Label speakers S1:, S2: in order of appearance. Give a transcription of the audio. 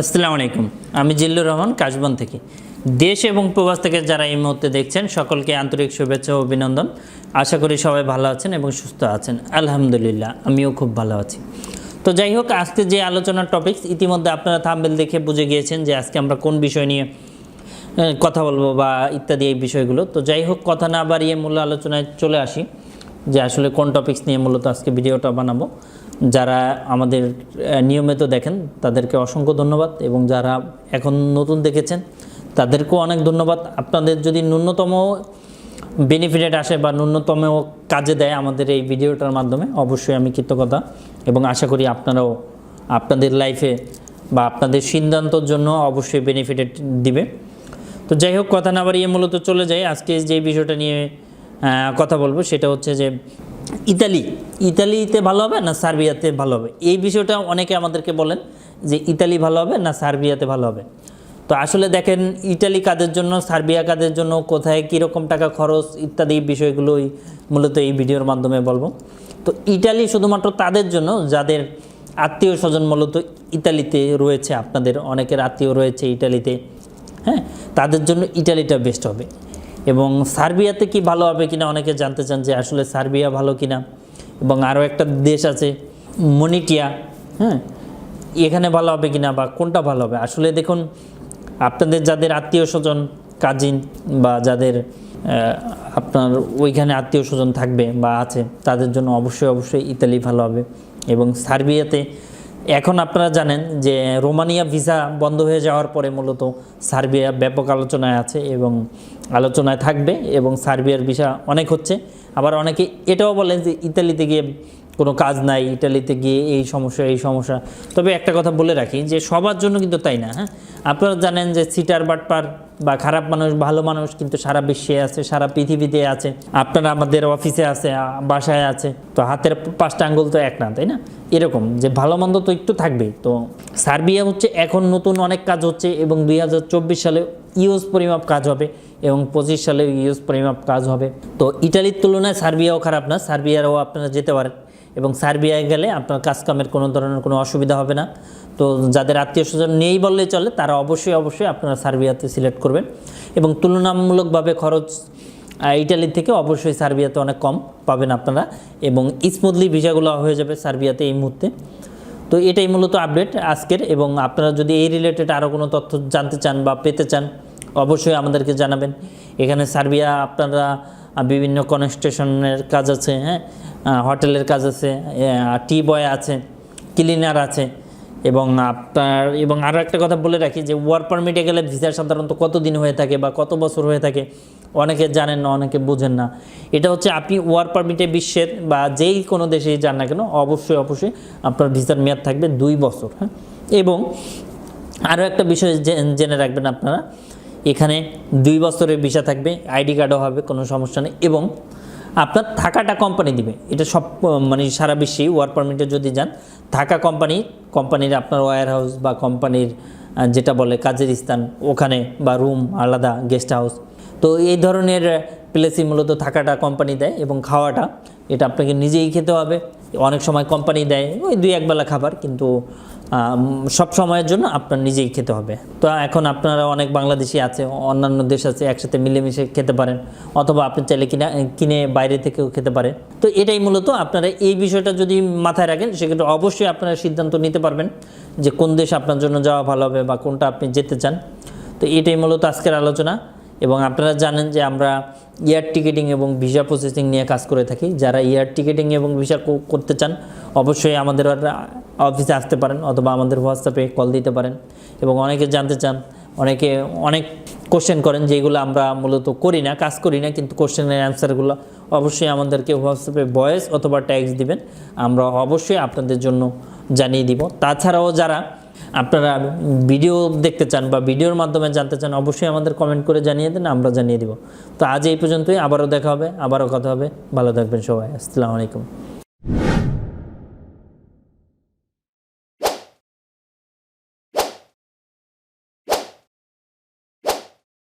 S1: আসসালামু আলাইকুম। আমি জিল্লুর রহমান, কাশবন থেকে। দেশ এবং প্রবাস থেকে যারা এই মুহূর্তে দেখছেন, সকলকে আন্তরিক শুভেচ্ছা ও অভিনন্দন। আশা করি সবাই ভালো আছেন এবং সুস্থ আছেন। আলহামদুলিল্লাহ, আমিও খুব ভালো আছি। তো যাই হোক, আজকে যে আলোচনার টপিকস ইতিমধ্যে আপনারা থাম্বেল দেখে বুঝে গিয়েছেন যে আজকে আমরা কোন বিষয় নিয়ে কথা বলব বা ইত্যাদি এই বিষয়গুলো। তো যাই হোক, কথা না বাড়িয়ে মূল আলোচনায় চলে আসি। যে আসলে কোন টপিকস নিয়ে মূলত আজকে ভিডিওটা বানাবো। যারা আমাদের নিয়মিত দেখেন, তাদেরকে অসংখ্য ধন্যবাদ এবং যারা এখন নতুন দেখেছেন, তাদেরকেও অনেক ধন্যবাদ। আপনাদের যদি ন্যূনতম বেনিফিটেড আসে বা ন্যূনতম কাজে দেয় আমাদের এই ভিডিওটার মাধ্যমে, অবশ্যই আমি কৃতজ্ঞতা এবং আশা করি আপনারাও আপনাদের লাইফে বা আপনাদের সিদ্ধান্তর জন্য অবশ্যই বেনিফিটেড দিবে। তো যাই হোক, কথা না বাড়িয়ে মূলত চলে যাই। আজকে যে বিষয়টা নিয়ে কথা বলব, সেটা হচ্ছে যে ইতালি, ইতালিতে ভালো হবে না সার্বিয়াতে ভালো হবে? এই বিষয়টা অনেকে আমাদেরকে বলেন যে ইতালি ভালো হবে না সার্বিয়াতে ভালো হবে। তো আসলে দেখেন ইটালি কাদের জন্য, সার্বিয়া কাদের জন্য, কোথায় কীরকম টাকা খরচ, ইত্যাদি বিষয়গুলোই মূলত এই ভিডিওর মাধ্যমে বলব। তো ইটালি শুধুমাত্র তাদের জন্য, যাদের আত্মীয় স্বজন মূলত ইতালিতে রয়েছে, আপনাদের অনেকের আত্মীয় রয়েছে ইটালিতে হ্যাঁ? তাদের জন্য ইটালিটা বেস্ট হবে। এবং সার্বিয়াতে কি ভালো হবে কিনা অনেকে জানতে চান যে আসলে সার্বিয়া ভালো কিনা। এবং আরও একটা দেশ আছে, মনিটিয়া হ্যাঁ? এখানে ভালো হবে কিনা বা কোনটা ভালো হবে? আসলে দেখুন, আপনাদের যাদের আত্মীয় স্বজন কাজিন বা যাদের আপনার ওইখানে আত্মীয় স্বজন থাকবে বা আছে, তাদের জন্য অবশ্যই অবশ্যই ইতালি ভালো হবে। এবং সার্বিয়াতে এখন আপনারা জানেন যে রোমানিয়া ভিসা বন্ধ হয়ে যাওয়ার পরে মূলত সার্বিয়া ব্যাপক আলোচনায় আছে এবং আলোচনায় থাকবে এবং সার্বিয়ার ভিসা অনেক হচ্ছে। আবার অনেকে এটাও বলেন যে ইতালিতে গিয়ে কোনো কাজ নাই, ইটালিতে গিয়ে এই সমস্যা এই সমস্যা। তবে একটা কথা বলে রাখি যে সবার জন্য কিন্তু তাই না হ্যাঁ? আপনারা জানেন যে সিটার বাটপার বা খারাপ মানুষ, ভালো মানুষ কিন্তু সারা বিশ্বে আছে, সারা পৃথিবীতে আছে। আপনারা আমাদের অফিসে আছে বাসায় আছে। তো হাতের পাঁচটা আঙ্গুল তো এক না, তাই না? এরকম যে ভালো মন্দ তো একটু থাকবেই। তো সার্বিয়া হচ্ছে এখন নতুন অনেক কাজ হচ্ছে এবং দুই হাজার চব্বিশ সালে ইউজ পরিমাপ কাজ হবে এবং পঁচিশ সালে ইউজ পরিমাপ কাজ হবে। তো ইটালির তুলনায় সার্বিয়াও খারাপ না, সার্বিয়ারও আপনারা যেতে পারেন। এবং সার্বিয়ায় গেলে আপনার কাজকামের কোনো ধরনের কোনো অসুবিধা হবে না। তো যাদের আত্মীয় স্বজন নেই বললেই চলে, তারা অবশ্যই অবশ্যই আপনারা সার্বিয়াতে সিলেক্ট করবেন। এবং তুলনামূলকভাবে খরচ ইটালি থেকে অবশ্যই সার্বিয়াতে অনেক কম পাবেন আপনারা। এবং স্মুথলি ভিসাগুলো হয়ে যাবে সার্বিয়াতে এই মুহূর্তে। তো এটাই মূলত আপডেট আজকের। এবং আপনারা যদি এই রিলেটেড আরও কোনো তথ্য জানতে চান বা পেতে চান, অবশ্যই আমাদেরকে জানাবেন। এখানে সার্বিয়া আপনারা বিভিন্ন কনস্ট্রাকশনের কাজ আছে হ্যাঁ? হোটেলের কাজ আছে টি বয় আছে, ক্লিনার আছে এবং আপনার, এবং আরও একটা কথা বলে রাখি যে ওয়ার পারমিটে গেলে ভিসা সাধারণত কত দিন হয়ে থাকে বা কত বছর হয়ে থাকে অনেকে জানেন না, অনেকে বুঝেন না। এটা হচ্ছে আপনি ওয়ার পারমিটে বিশ্বের বা যেই কোনো দেশেই যান না কেন, অবশ্যই অবশ্যই আপনার ভিসার মেয়াদ থাকবে দুই বছর হ্যাঁ? এবং আরও একটা বিষয় জেনে রাখবেন আপনারা এখানে দুই বছরের ভিসা থাকবে, আইডি কার্ডও হবে, কোনো সমস্যা নেই। এবং আপনার থাকাটা কোম্পানি দিবে। এটা সব মানে সারা বিশ্বেই ওয়ার্ক পারমিটে যদি যান, থাকা কোম্পানি কোম্পানির আপনার ওয়ার হাউস বা কোম্পানির যেটা বলে কাজের স্থান, ওখানে বা রুম আলাদা গেস্ট হাউস তো এই ধরনের প্লেসই মূলত থাকাটা কোম্পানি দেয় এবং খাওয়াটা, এটা আপনাকে নিজেই খেতে হবে। অনেক সময় কোম্পানি দেয়, ওই দুই একবেলা খাবার, কিন্তু সব সময়ের জন্য আপনার নিজেই খেতে হবে। তো এখন আপনারা অনেক বাংলাদেশি আছে, অন্যান্য দেশ আছে, একসাথে মিলেমিশে খেতে পারেন, অথবা আপনি চাইলে কিনা, কিনে বাইরে থেকেও খেতে পারেন। তো এটাই মূলত আপনারা এই বিষয়টা যদি মাথায় রাখেন, সেক্ষেত্রে অবশ্যই আপনারা সিদ্ধান্ত নিতে পারবেন যে কোন দেশ আপনার জন্য যাওয়া ভালো হবে বা কোনটা আপনি যেতে চান। তো এটাই মূলত আজকের আলোচনা। এবং আপনারা জানেন যে আমরা এয়ার টিকেটিং এবং ভিসা প্রসেসিং নিয়ে কাজ করে থাকি। যারা এয়ার টিকেটিং এবং ভিসা করতে চান, অবশ্যই আমাদের অফিসে আসতে পারেন অথবা আমাদের হোয়াটসঅ্যাপে কল দিতে পারেন। এবং অনেকে জানতে চান, অনেকে অনেক কোশ্চেন করেন যেগুলো আমরা মূলত করি না, কাজ করি না, কিন্তু কোশ্চেনের অ্যান্সারগুলো অবশ্যই আমাদেরকে হোয়াটসঅ্যাপে ভয়েস অথবা ট্যাক্স দিবেন। আমরা অবশ্যই আপনাদের জন্য জানিয়ে দিব। তাছাড়াও যারা আপনারা ভিডিও দেখতে চান বা ভিডিওর মাধ্যমে জানতে চান, অবশ্যই আমাদের কমেন্ট করে জানিয়ে দেন, আমরা জানিয়ে দিব। তো আজ এই পর্যন্তই, আবারও দেখা হবে, আবারও কথা হবে। ভালো থাকবেন সবাই, আসসালামু আলাইকুম।